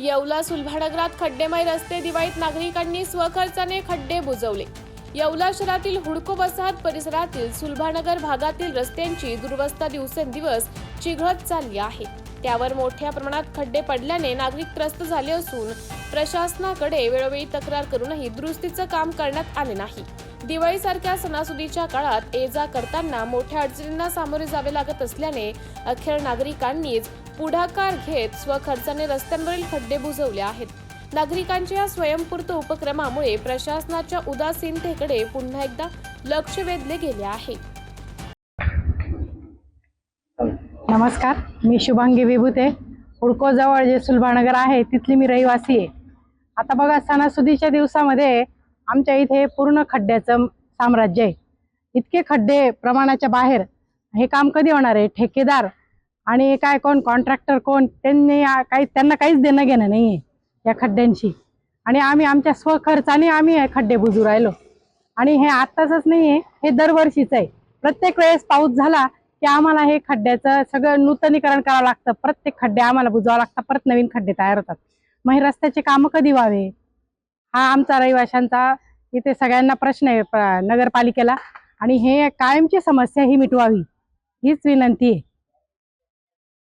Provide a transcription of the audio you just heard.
येवला सुलभानगरात खड्डेमय रस्ते दिवाळीत नागरिकांनी स्वखर्चाने खड्डे बुजवले. येवला शहरातील हुडको वसाहत परिसरातील सुलभानगर भागातील रस्त्यांची दुरवस्था दिवसेंदिवस चिघळत चालली आहे. त्यावर मोठ्या प्रमाणात खड्डे पडल्याने नागरिक त्रस्त झाले असून प्रशासनाकडे वेळोवेळी तक्रार करूनही दुरुस्तीचं काम करण्यात आले नाही. दिवाळीसारख्या सणासुदीच्या काळात ये जा करताना मोठ्या अडचणींना सामोरे जावे लागत असल्याने अखेर नागरिकांनीच पुढाकार घेत स्वखर्चाने रस्त्यांवरील खड्डे बुजवले आहेत. नागरिकांच्या या उपक्रमामुळे प्रशासनाच्या उदासीनतेकडे पुन्हा एकदा लक्ष वेधले गेले आहे. नमस्कार मी शुभांगी विभूते. हुडकोजवळ जे सुलभानगर आहे तिथली मी रहिवासी आहे. आता बघा सणासुदीच्या दिवसामध्ये आमच्या इथे पूर्ण खड्ड्याचं साम्राज्य आहे. इतके खड्डे प्रमाणाच्या बाहेर हे काम कधी होणार आहे? ठेकेदार आणि काय कोण कॉन्ट्रॅक्टर कोण त्यांनी काही त्यांना काहीच देणं घेणं नाही आहे या खड्ड्यांशी. आणि आम्ही आमच्या स्वखर्चाने आम्ही खड्डे बुजू राहिलो. आणि हे आत्ताच नाही आहे हे दरवर्षीच आहे. प्रत्येक वेळेस पाऊस झाला की आम्हाला हे खड्ड्याचं सगळं नूतनीकरण करावं लागतं. प्रत्येक खड्डे आम्हाला बुजवावं लागतं परत नवीन खड्डे तयार होतात. मग हे रस्त्याचे कामं कधी व्हावे? हा आमचा रहिवाशांचा इथे सगळ्यांना प्रश्न आहे प- नगरपालिकेला. आणि हे कायमची समस्या ही मिटवावी हीच विनंती आहे.